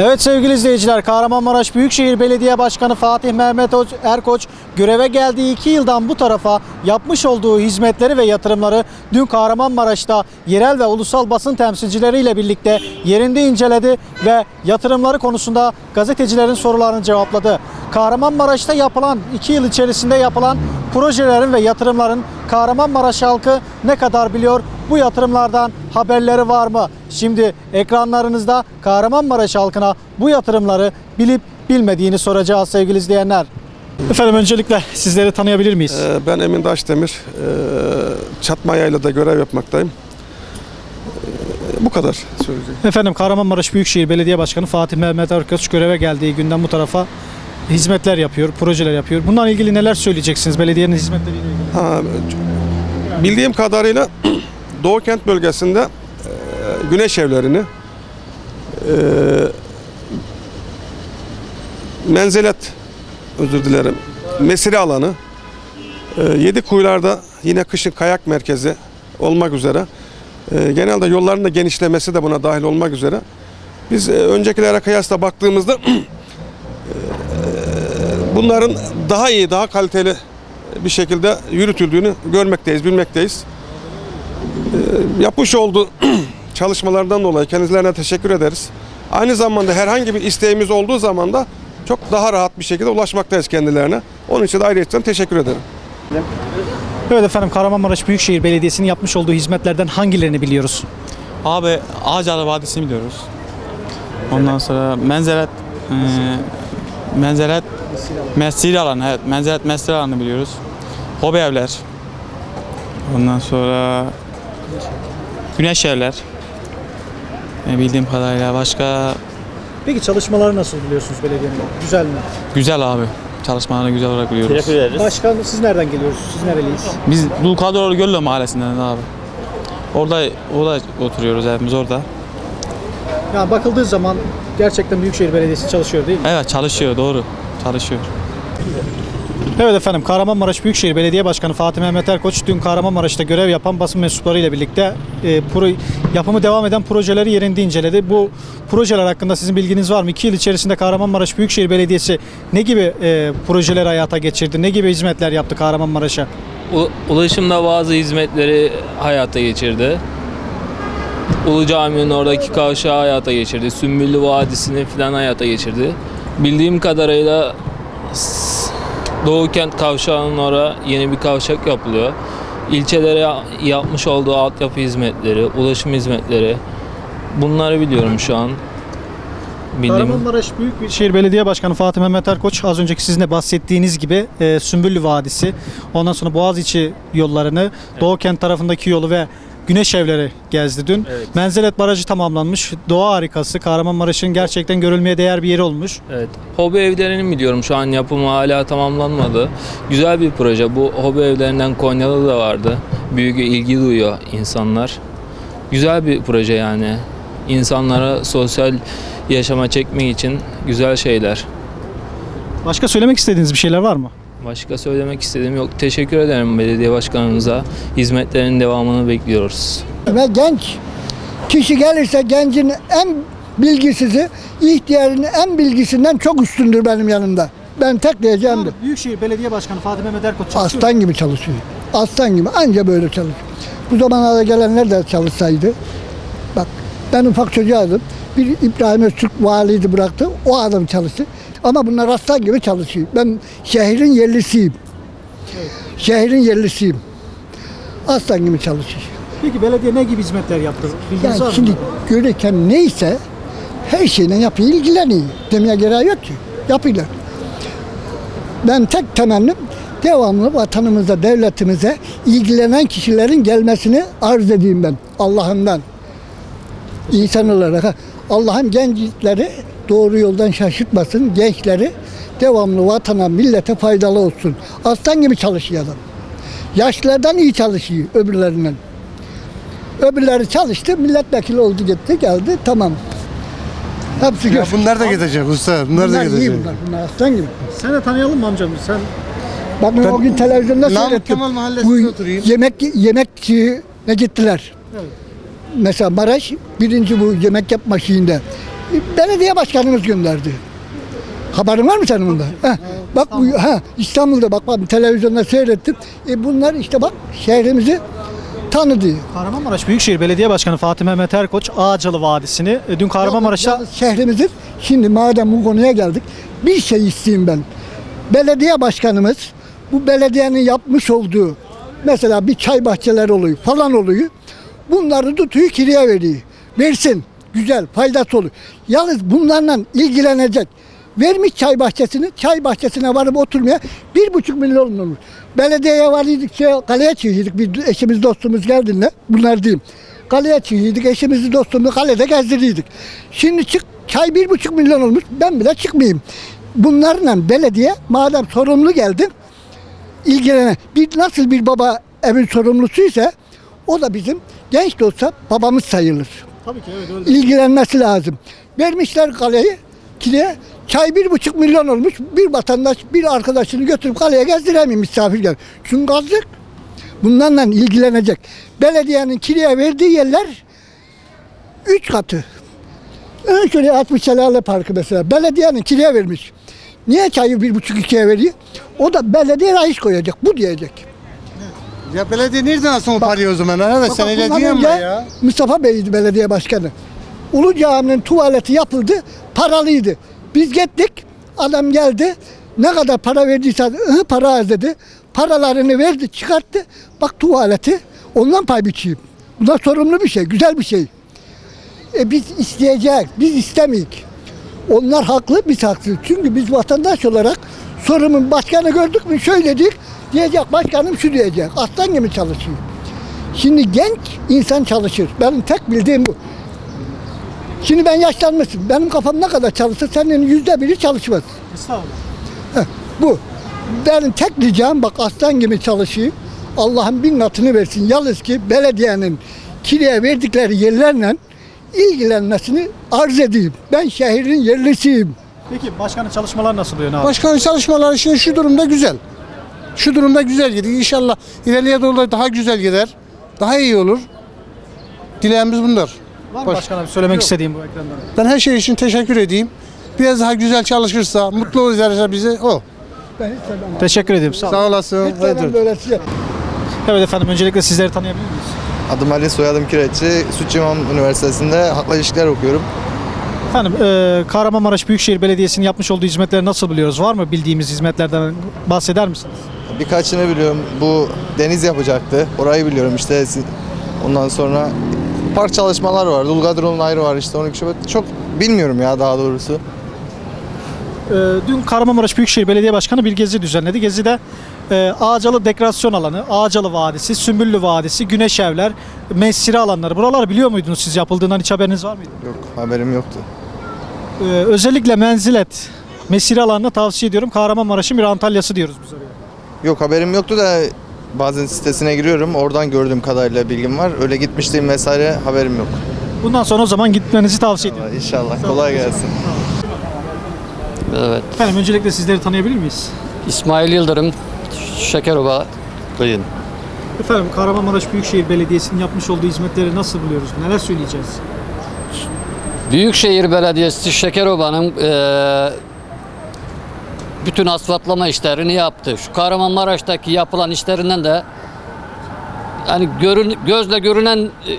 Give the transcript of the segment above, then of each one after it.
Evet sevgili izleyiciler Kahramanmaraş Büyükşehir Belediye Başkanı Fatih Mehmet Erkoç göreve geldiği iki yıldan bu tarafa yapmış olduğu hizmetleri ve yatırımları dün Kahramanmaraş'ta yerel ve ulusal basın temsilcileriyle birlikte yerinde inceledi ve yatırımları konusunda gazetecilerin sorularını cevapladı. Kahramanmaraş'ta yapılan iki yıl içerisinde yapılan projelerin ve yatırımların Kahramanmaraş halkı ne kadar biliyor? Bu yatırımlardan haberleri var mı? Şimdi ekranlarınızda Kahramanmaraş halkına bu yatırımları bilip bilmediğini soracağız sevgili izleyenler. Efendim öncelikle sizleri tanıyabilir miyiz? Ee, Ben Emin Daşdemir. Ee, Çatma Yayla'da görev yapmaktayım. Ee, Bu kadar söyleyeceğim. Efendim Kahramanmaraş Büyükşehir Belediye Başkanı Fatih Mehmet Erkoç göreve geldiği günden bu tarafa hizmetler yapıyor, projeler yapıyor. Bununla ilgili neler söyleyeceksiniz belediyenin hizmetleriyle ilgili? Ha, bildiğim kadarıyla Doğu Kent bölgesinde e, güneş evlerini e, menzelet özür dilerim mesire alanı e, yedi kuyularda yine kışın kayak merkezi olmak üzere e, genelde yolların da genişlemesi de buna dahil olmak üzere biz e, öncekilere kıyasla baktığımızda bunların daha iyi daha kaliteli bir şekilde yürütüldüğünü görmekteyiz, bilmekteyiz. Ee, yapmış olduğu çalışmalardan dolayı kendilerine teşekkür ederiz. Aynı zamanda herhangi bir isteğimiz olduğu zaman da çok daha rahat bir şekilde ulaşmaktayız kendilerine. Onun için de ayrıca teşekkür ederim. Evet efendim Kahramanmaraş Büyükşehir Belediyesi'nin yapmış olduğu hizmetlerden hangilerini biliyoruz? Abi Ağacalı Vadisi'ni biliyoruz. Ondan sonra Menzelet e, Menzelet Mescid alanı evet Menzelet Mescid alanı biliyoruz. Hobi evler. Ondan sonra Güneş evler. E, bildiğim kadarıyla başka Peki çalışmaları nasıl biliyorsunuz belediyenin? Güzel mi? güzel abi. Çalışmalarını güzel olarak biliyoruz. Başkan siz nereden geliyorsunuz? Siz nereliyiz? Biz Dulkadroğlu Göllü mahallesinden abi. Orada orada oturuyoruz evimiz orada. Yani bakıldığı zaman gerçekten Büyükşehir Belediyesi çalışıyor değil mi? Evet çalışıyor doğru. Çalışıyor. Evet efendim Kahramanmaraş Büyükşehir Belediye Başkanı Fatih Mehmet Erkoç dün Kahramanmaraş'ta görev yapan basın mensuplarıyla birlikte e, pro- yapımı devam eden projeleri yerinde inceledi. Bu projeler hakkında sizin bilginiz var mı? İki yıl içerisinde Kahramanmaraş Büyükşehir Belediyesi ne gibi e, projeler hayata geçirdi? Ne gibi hizmetler yaptı Kahramanmaraş'a? U- Ulaşımda bazı hizmetleri hayata geçirdi. Ulu Cami'nin oradaki kavşağı hayata geçirdi. Sümbüllü Vadisi'ni falan hayata geçirdi. Bildiğim kadarıyla Doğu Kent kavşağının oraya yeni bir kavşak yapılıyor. İlçelere ya- yapmış olduğu altyapı hizmetleri, ulaşım hizmetleri bunları biliyorum şu an. Bildiğim Kahramanmaraş Büyükşehir Belediye Başkanı Fatih Mehmet Erkoç az önceki sizin de bahsettiğiniz gibi e, Sümbüllü Vadisi, ondan sonra Boğaziçi yollarını, Doğu Kent tarafındaki yolu ve Güneş evleri gezdi dün. Evet. Menzelet Barajı tamamlanmış. Doğa harikası. Kahramanmaraş'ın gerçekten görülmeye değer bir yeri olmuş. Evet. Hobi evlerini biliyorum şu an yapımı hala tamamlanmadı. Güzel bir proje. Bu hobi evlerinden Konya'da da vardı. Büyük ilgi duyuyor insanlar. Güzel bir proje yani. İnsanlara sosyal yaşama çekmek için güzel şeyler. Başka söylemek istediğiniz bir şeyler var mı? Başka söylemek istediğim yok. Teşekkür ederim belediye başkanımıza. Hizmetlerin devamını bekliyoruz. ve genç kişi gelirse gencin en bilgisizi ihtiyarın en bilgisinden çok üstündür benim yanımda. Ben tek diyeceğimdir. Büyükşehir Belediye Başkanı Fatih Mehmet Erkoç çalışıyor. Aslan gibi çalışıyor. Aslan gibi anca böyle çalışıyor. Bu zamanlarda gelenler de çalışsaydı. Bak ben ufak çocuğuydım. Bir İbrahim Öztürk valiydi bıraktı. O adam çalıştı. Ama bunlar aslan gibi çalışıyor. Ben şehrin yerlisiyim. Şehrin yerlisiyim. Aslan gibi çalışıyor. Peki belediye ne gibi hizmetler yaptı? Bilginiz Yani şimdi görürken neyse her şeyle yapıyor, ilgileniyor. Demeye gerek yok ki. Yapıyorlar. Ben tek temennim devamlı vatanımıza, devletimize ilgilenen kişilerin gelmesini arz edeyim ben Allah'ımdan. İnsan olarak. Allah'ım gençleri doğru yoldan şaşırtmasın. Gençleri devamlı vatana, millete faydalı olsun. Aslan gibi çalışıyor adam. Yaşlılardan iyi çalışıyor öbürlerinden. Öbürleri çalıştı, milletvekili oldu gitti, geldi, tamam. Hepsi Ya bunlar da gidecek usta. Bunlar, da iyi gidecek. bunlar, bunlar aslan gibi. Sen de tanıyalım mı amcam? Sen Bakın o gün televizyonda seyrettim. Kemal Mahallesi'nde Bu oturayım. yemek yemekçiye gittiler. Mesela Maraş birinci bu yemek yapma şeyinde Belediye başkanımız gönderdi. Haberin var mı senin bunda? Heh, bak bu ha İstanbul'da bak bak televizyonda seyrettim. E bunlar işte bak şehrimizi tanıdı. Kahramanmaraş Büyükşehir Belediye Başkanı Fatih Mehmet Erkoç Ağacalı Vadisi'ni e, dün Kahramanmaraş'ta Yalnız şehrimizin şimdi madem bu konuya geldik bir şey isteyeyim ben. Belediye başkanımız bu belediyenin yapmış olduğu mesela bir çay bahçeleri oluyor falan oluyor. Bunları tutuyor kiraya veriyor. Versin. Güzel, faydası olur. Yalnız bunlarla ilgilenecek. Vermiş çay bahçesini, çay bahçesine varıp oturmaya bir buçuk milyon olur. Belediyeye varıyorduk, şey, kaleye çıkıyorduk. Bir eşimiz dostumuz geldiğinde, bunlar diyeyim. Kaleye çıkıyorduk, eşimizi dostumuzu kalede gezdiriyorduk. Şimdi çık, çay bir buçuk milyon olmuş, ben bile çıkmayayım. Bunlarla belediye, madem sorumlu geldin, ilgilenen, bir, nasıl bir baba evin sorumlusuysa, o da bizim genç de olsa babamız sayılır Tabii ki evet öyle. ilgilenmesi lazım. Vermişler kaleyi kireye. Çay bir buçuk milyon olmuş. Bir vatandaş bir arkadaşını götürüp kaleye gezdiremiyor misafir gel. Çünkü gazlık. Bunlarla ilgilenecek. Belediyenin kireye verdiği yerler üç katı. Ön şuraya 60 Şelale Parkı mesela. Belediyenin kireye vermiş. Niye çayı bir buçuk ikiye veriyor? O da belediye raiş koyacak. Bu diyecek. Ya belediye nereden alsın o parayı o zaman? Evet sen öyle bundan diyorsun önce ya. Mustafa Bey'di belediye başkanı. Ulu Cami'nin tuvaleti yapıldı, paralıydı. Biz gittik, adam geldi, ne kadar para verdiyse ıhı para az dedi. Paralarını verdi, çıkarttı. Bak tuvaleti, ondan pay biçeyim. Bu da sorumlu bir şey, güzel bir şey. E biz isteyeceğiz, biz istemeyik. Onlar haklı, biz haksız. Çünkü biz vatandaş olarak sorumun başkanı gördük mü şöyle diyecek, başkanım şu diyecek. Aslan gibi çalışıyor. Şimdi genç insan çalışır. Benim tek bildiğim bu. Şimdi ben yaşlanmışım. Benim kafam ne kadar çalışır senin yüzde biri çalışmaz. Estağfurullah. Bu. Benim tek ricam bak aslan gibi çalışayım. Allah'ın bin katını versin. Yalnız ki belediyenin kiraya verdikleri yerlerle ilgilenmesini arz edeyim. Ben şehrin yerlisiyim. Peki başkanın çalışmalar nasıl oluyor abi? Başkanın çalışmaları şimdi şu durumda güzel. Şu durumda güzel gidiyor. İnşallah ileriye doğru daha güzel gider. Daha iyi olur. Dileğimiz bunlar. Var mı baş- başkanım söylemek Yok. istediğim bu ekrandan? Ben her şey için teşekkür edeyim. Biraz daha güzel çalışırsa, mutlu ederse bizi o. Ben hiç sevmem. Teşekkür ederim. Sağ olun. Sağ olasın. Hiç sevmem şey. Evet efendim öncelikle sizleri tanıyabilir miyiz? Adım Ali, soyadım Kireççi. Süt İmam Üniversitesi'nde Halkla İlişkiler okuyorum. Efendim e, Kahramanmaraş Büyükşehir Belediyesi'nin yapmış olduğu hizmetleri nasıl biliyoruz? Var mı bildiğimiz hizmetlerden bahseder misiniz? Birkaçını biliyorum. Bu deniz yapacaktı. Orayı biliyorum işte. Ondan sonra park çalışmalar var. Dulgadron'un ayrı var işte 12 Şubat. Çok bilmiyorum ya daha doğrusu. E, dün Kahramanmaraş Büyükşehir Belediye Başkanı bir gezi düzenledi. Gezide e, Ağacalı Deklarasyon Alanı, Ağacalı Vadisi, Sümbüllü Vadisi, Güneş Evler, Mesire alanları. Buraları biliyor muydunuz siz yapıldığından hiç haberiniz var mıydı? Yok haberim yoktu. E, özellikle Menzilet, Mesire alanını tavsiye ediyorum. Kahramanmaraş'ın bir Antalya'sı diyoruz biz oraya. Yok haberim yoktu da bazen sitesine giriyorum. Oradan gördüğüm kadarıyla bilgim var. Öyle gitmişliğim vesaire haberim yok. Bundan sonra o zaman gitmenizi tavsiye ediyorum. İnşallah. Kolay gelsin. Evet. Efendim öncelikle sizleri tanıyabilir miyiz? İsmail Yıldırım, Şekeroba köyün. Efendim Kahramanmaraş Büyükşehir Belediyesi'nin yapmış olduğu hizmetleri nasıl buluyoruz? Neler söyleyeceğiz? Büyükşehir Belediyesi Şekeroba'nın eee bütün asfaltlama işlerini yaptı. Şu Kahramanmaraş'taki yapılan işlerinden de yani görün, gözle görünen e,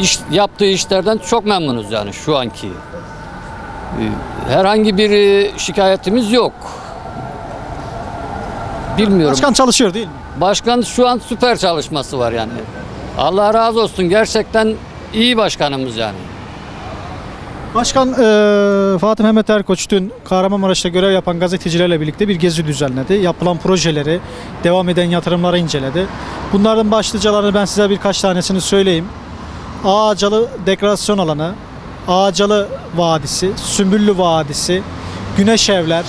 iş, yaptığı işlerden çok memnunuz yani şu anki. E, Herhangi bir e, şikayetimiz yok. Bilmiyorum. Başkan çalışıyor değil mi? Başkan şu an süper çalışması var yani. Allah razı olsun gerçekten iyi başkanımız yani. Başkan eee, Fatih Mehmet Erkoç dün Kahramanmaraş'ta görev yapan gazetecilerle birlikte bir gezi düzenledi. Yapılan projeleri, devam eden yatırımları inceledi. Bunların başlıcalarını ben size birkaç tanesini söyleyeyim. Ağacalı Deklarasyon Alanı, Ağacalı Vadisi, Sümbüllü Vadisi, Güneş Evler,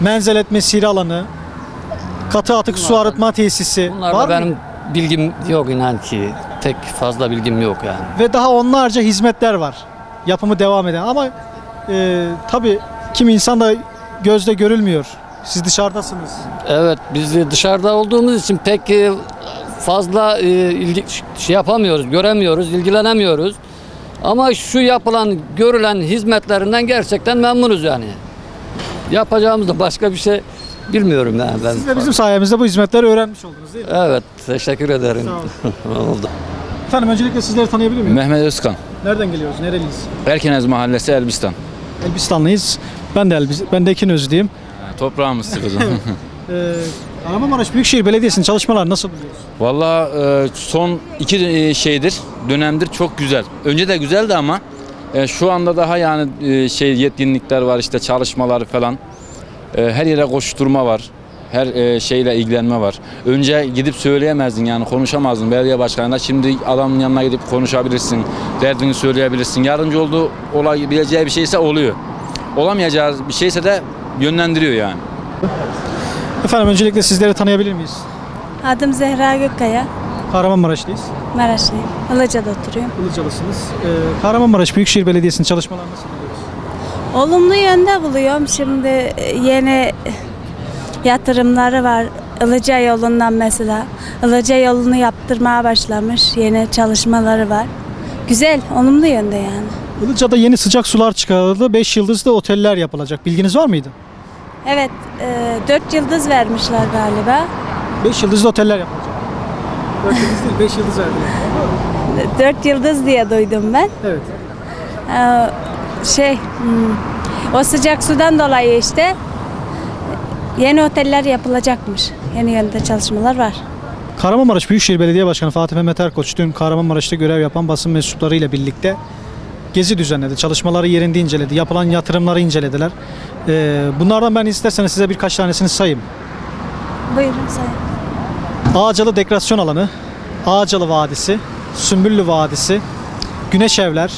Menzelet Mesire Alanı, Katı Atık Su Arıtma Tesisi. Bunlarda Var mı? benim bilgim yok inan ki. Tek fazla bilgim yok yani. ve daha onlarca hizmetler var. Yapımı devam eden ama e, tabii kim insan da gözle görülmüyor. Siz dışarıdasınız. Evet biz de dışarıda olduğumuz için pek e, fazla e, ilgi, şey yapamıyoruz, göremiyoruz, ilgilenemiyoruz. Ama şu yapılan, görülen hizmetlerinden gerçekten memnunuz yani. Yapacağımız da başka bir şey bilmiyorum yani ben. Siz de bizim sayemizde bu hizmetleri öğrenmiş oldunuz değil mi? Evet, teşekkür ederim. Sağ Oldu. Efendim öncelikle sizleri tanıyabilir miyim? Mehmet Özkan. Nereden geliyoruz? Nereliyiz? Erkenez Mahallesi Elbistan. Elbistanlıyız. Ben de Elbis ben de Ekinözlüyüm. Toprağımızdır o zaman. Ee, Kahramanmaraş Büyükşehir Belediyesi'nin çalışmaları nasıl buluyorsunuz? Valla e, son iki e, şeydir, dönemdir çok güzel. Önce de güzeldi ama e, şu anda daha yani e, şey yetkinlikler var işte çalışmalar falan. E, Her yere koşturma var. Her e, şeyle ilgilenme var. Önce gidip söyleyemezdin yani konuşamazdın belediye başkanına. Şimdi adamın yanına gidip konuşabilirsin. Derdini söyleyebilirsin. Yardımcı olduğu olabileceği bir şeyse oluyor. Olamayacağı bir şeyse de yönlendiriyor yani. Efendim öncelikle sizleri tanıyabilir miyiz? Adım Zehra Gökkaya. Kahramanmaraş'tayız. Maraşlıyım. Ilıca'da oturuyorum. Ilıcalısınız. Ee, Kahramanmaraş Büyükşehir Belediyesi'nin çalışmaları nasıl buluyorsunuz? Olumlu yönde buluyorum. Şimdi e, yeni yatırımları var. Ilıca yolundan mesela. Ilıca yolunu yaptırmaya başlamış. Yeni çalışmaları var. Güzel, olumlu yönde yani. Ilıca'da yeni sıcak sular çıkarıldı. 5 yıldızlı oteller yapılacak. Bilginiz var mıydı? Evet, e, 4 yıldız vermişler galiba. 5 yıldızlı oteller yapılacak. 4 yıldız değil 5 yıldız verdiler. 4 yıldız diye duydum ben. Evet. Ee, şey, hmm, o sıcak sudan dolayı işte yeni oteller yapılacakmış. Yeni yönde çalışmalar var. Kahramanmaraş Büyükşehir Belediye Başkanı Fatih Mehmet Erkoç dün Kahramanmaraş'ta görev yapan basın mensuplarıyla birlikte gezi düzenledi. Çalışmaları yerinde inceledi. Yapılan yatırımları incelediler. Ee, bunlardan ben isterseniz size birkaç tanesini sayayım. Buyurun sayın. Ağacalı Dekreasyon Alanı, Ağacalı Vadisi, Sümbüllü Vadisi, Güneş Evler,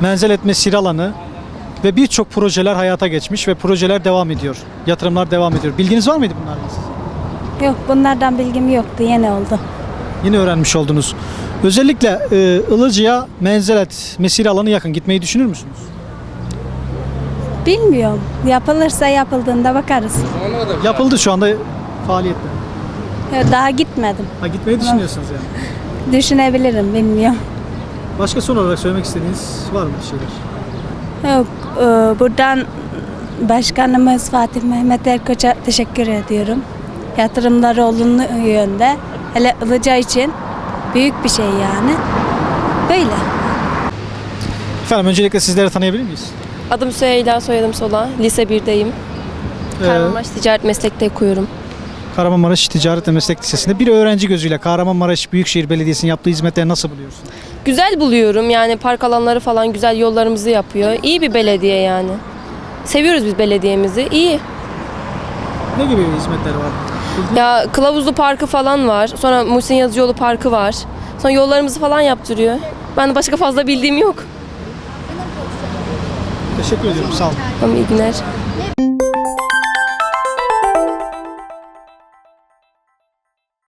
Menzel Mesire Alanı ve birçok projeler hayata geçmiş ve projeler devam ediyor. Yatırımlar devam ediyor. Bilginiz var mıydı bunlarla? sizin? Yok bunlardan bilgim yoktu. Yeni oldu. Yine öğrenmiş oldunuz. Özellikle e, Ilıcı'ya Menzelet Mesire Alanı yakın gitmeyi düşünür müsünüz? Bilmiyorum. Yapılırsa yapıldığında bakarız. Yapıldı şu anda faaliyette. Yok, Daha gitmedim. Ha gitmeyi düşünüyorsunuz yani. Düşünebilirim. Bilmiyorum. Başka son olarak söylemek istediğiniz var mı bir şeyler? Yok. E, Buradan Başkanımız Fatih Mehmet Erkoç'a teşekkür ediyorum. Yatırımları olumlu yönde. Hele Ilıca için büyük bir şey yani. Böyle. Efendim öncelikle sizleri tanıyabilir miyiz? Adım Süheyla, soyadım Sola. Lise 1'deyim. Ee, Kahramanmaraş Ticaret Meslek'te okuyorum. Kahramanmaraş Ticaret ve Meslek Lisesi'nde bir öğrenci gözüyle Kahramanmaraş Büyükşehir Belediyesi'nin yaptığı hizmetleri nasıl buluyorsun? Güzel buluyorum yani park alanları falan güzel yollarımızı yapıyor. İyi bir belediye yani. Seviyoruz biz belediyemizi. İyi. Ne gibi hizmetleri var? Ya Kılavuzlu Parkı falan var. Sonra Muhsin Yazıcıoğlu Parkı var. Sonra yollarımızı falan yaptırıyor. Ben de başka fazla bildiğim yok. Teşekkür ediyorum. Sağ olun. Tamam iyi günler.